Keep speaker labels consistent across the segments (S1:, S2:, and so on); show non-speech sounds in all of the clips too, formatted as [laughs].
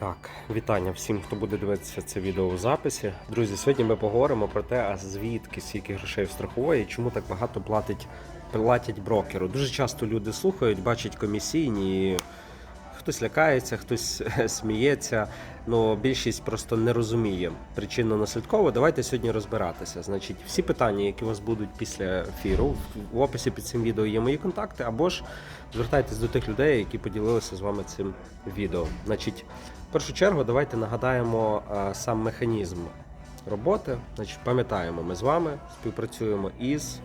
S1: Так, вітання всім, хто буде дивитися це відео у записі. Друзі, сьогодні ми поговоримо про те, а звідки скільки грошей в страхової і чому так багато платить, платять брокеру. Дуже часто люди слухають, бачать комісійні. і Хтось лякається, хтось [laughs] сміється, але більшість просто не розуміє причинно наслідково. Давайте сьогодні розбиратися. Значить, всі питання, які у вас будуть після ефіру, в описі під цим відео є мої контакти, або ж звертайтесь до тих людей, які поділилися з вами цим відео. Значить, в першу чергу, давайте нагадаємо а, сам механізм роботи. Значить, пам'ятаємо, ми з вами співпрацюємо із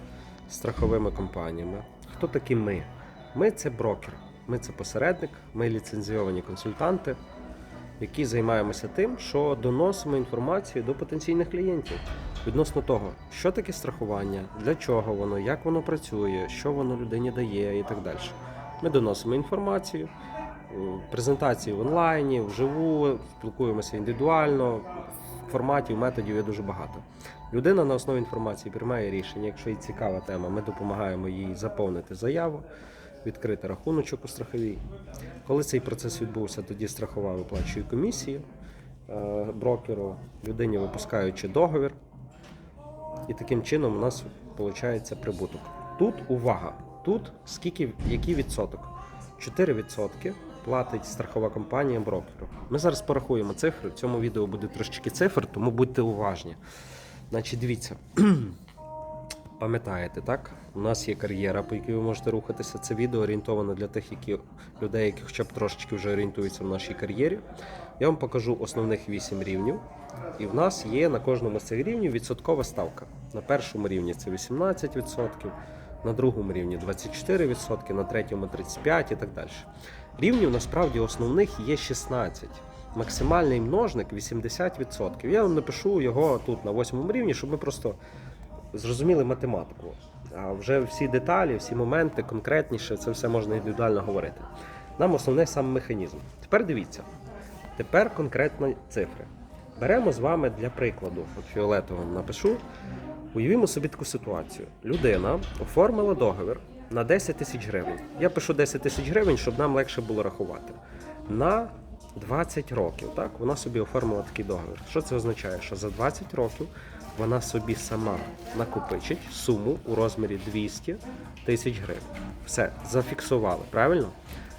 S1: страховими компаніями. Хто такі ми? Ми це брокер. Ми це посередник, ми ліцензійовані консультанти, які займаємося тим, що доносимо інформацію до потенційних клієнтів відносно того, що таке страхування, для чого воно, як воно працює, що воно людині дає і так далі. Ми доносимо інформацію, презентації в онлайні, вживу, спілкуємося індивідуально. В форматі, в методів є дуже багато. Людина на основі інформації приймає рішення. Якщо їй цікава тема, ми допомагаємо їй заповнити заяву, відкрити рахуночок у страховій. Коли цей процес відбувся, тоді страхова виплачує комісію е, брокеру, людині випускаючи договір. І таким чином у нас виходить прибуток. Тут увага! Тут скільки, який відсоток? 4% платить страхова компанія брокеру. Ми зараз порахуємо цифри. В цьому відео буде трошечки цифр, тому будьте уважні. Значить, дивіться. [clears throat] Пам'ятаєте, так? У нас є кар'єра, по якій ви можете рухатися. Це відео орієнтовано для тих, які людей, які хоча б трошечки вже орієнтуються в нашій кар'єрі. Я вам покажу основних 8 рівнів. І в нас є на кожному з цих рівнів відсоткова ставка. На першому рівні це 18%, на другому рівні 24%, на третьому 35% і так далі. Рівнів насправді основних є 16. Максимальний множник 80%. Я вам напишу його тут на восьмому рівні, щоб ми просто зрозуміли математику. А вже всі деталі, всі моменти конкретніше, це все можна індивідуально говорити. Нам основне сам механізм. Тепер дивіться. Тепер конкретно цифри. Беремо з вами для прикладу, от фіолетовим напишу. Уявімо собі таку ситуацію. Людина оформила договір на 10 тисяч гривень. Я пишу 10 тисяч гривень, щоб нам легше було рахувати. На 20 років. Так? Вона собі оформила такий договір. Що це означає? Що за 20 років вона собі сама накопичить суму у розмірі 200 тисяч гривень. Все, зафіксували, правильно?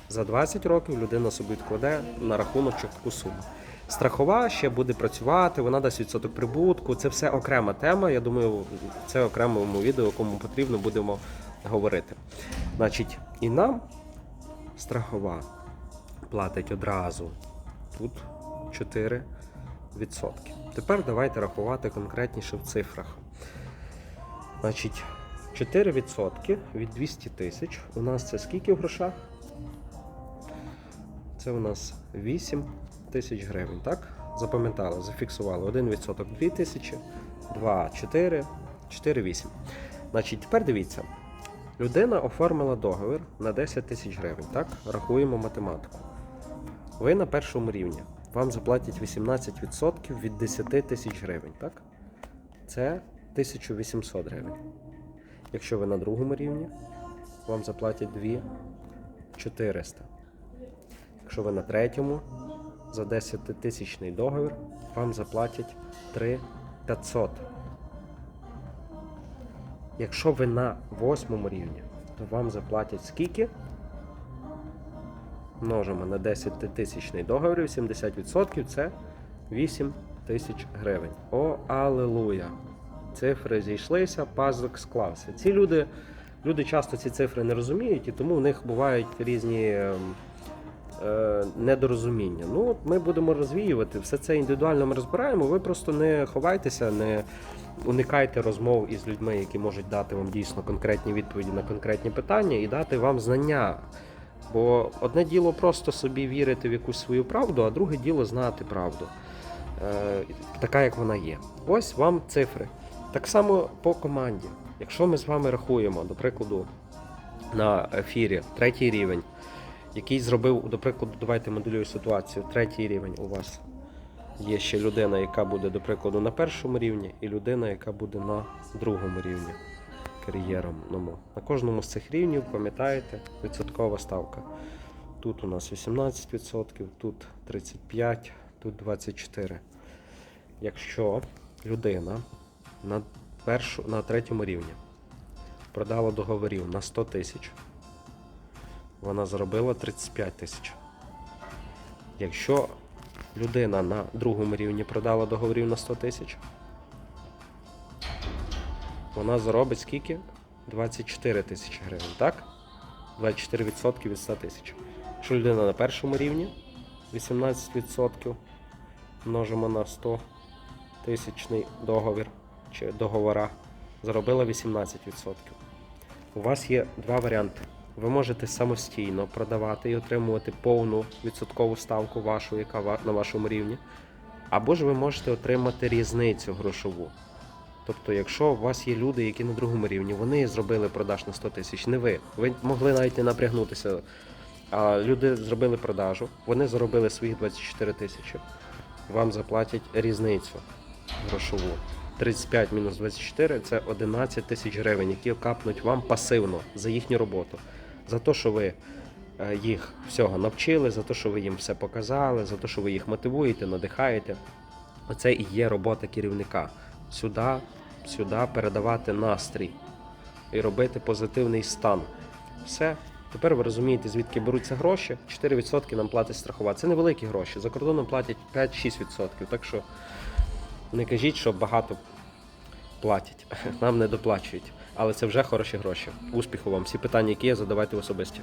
S1: За 20 років людина собі відкладе на рахуночок таку суму. Страхова ще буде працювати, вона дасть відсоток прибутку. Це все окрема тема. Я думаю, це окремому відео, кому потрібно, будемо говорити. Значить, і нам страхова платить одразу тут 4 відсотки. Тепер давайте рахувати конкретніше в цифрах. Значить, 4% від 200 тисяч. У нас це скільки в грошах? Це у нас 8 тисяч гривень, так? Запам'ятали, зафіксували 1% 2 тисячі, 2, 4, 4, 8. Значить, тепер дивіться. Людина оформила договір на 10 тисяч гривень, так? Рахуємо математику. Ви на першому рівні. Вам заплатять 18% від 10 тисяч гривень, так? Це 1800 гривень. Якщо ви на другому рівні, вам заплатять 2 400. Якщо ви на третьому, за 10 тисячний договір, вам заплатять 3 500. Якщо ви на восьмому рівні, то вам заплатять скільки? Множимо на 10 тисячний договір, 70% це 8 тисяч гривень. О, алелуя! Цифри зійшлися, пазлик склався. Ці люди, люди часто ці цифри не розуміють, і тому в них бувають різні ем, е, недорозуміння. Ну, ми будемо розвіювати, все це індивідуально ми розбираємо. Ви просто не ховайтеся, не уникайте розмов із людьми, які можуть дати вам дійсно конкретні відповіді на конкретні питання і дати вам знання. Бо одне діло просто собі вірити в якусь свою правду, а друге діло знати правду, е, така як вона є. Ось вам цифри. Так само по команді. Якщо ми з вами рахуємо, до прикладу, на ефірі третій рівень, який зробив, до прикладу, давайте моделюю ситуацію. Третій рівень у вас є ще людина, яка буде, до прикладу, на першому рівні, і людина, яка буде на другому рівні кар'єрному. На кожному з цих рівнів, пам'ятаєте, відсоткова ставка. Тут у нас 18%, тут 35%, тут 24%. Якщо людина на, першу, на третьому рівні продала договорів на 100 тисяч, вона заробила 35 тисяч. Якщо людина на другому рівні продала договорів на 100 тисяч, вона заробить скільки? 24 тисячі гривень, так? 24% від 100 тисяч. Якщо людина на першому рівні 18% множимо на 100 тисячний договір чи договора, заробила 18%. У вас є два варіанти. Ви можете самостійно продавати і отримувати повну відсоткову ставку вашу, яка на вашому рівні. Або ж ви можете отримати різницю грошову. Тобто, якщо у вас є люди, які на другому рівні, вони зробили продаж на 100 тисяч, не ви. Ви могли навіть не напрягнутися. А люди зробили продажу, вони заробили своїх 24 тисячі. Вам заплатять різницю грошову. 35 мінус 24 це 11 тисяч гривень, які капнуть вам пасивно за їхню роботу. За те, що ви е, їх всього навчили, за те, що ви їм все показали, за те, що ви їх мотивуєте, надихаєте. Оце і є робота керівника. Сюди, сюди передавати настрій і робити позитивний стан. Все. Тепер ви розумієте, звідки беруться гроші. 4% нам платить страхова. Це невеликі гроші. За кордоном платять 5-6%. Так що не кажіть, що багато платять. [laughs] Нам не доплачують. Але це вже хороші гроші. Успіху вам. Всі питання, які є, задавайте особисті.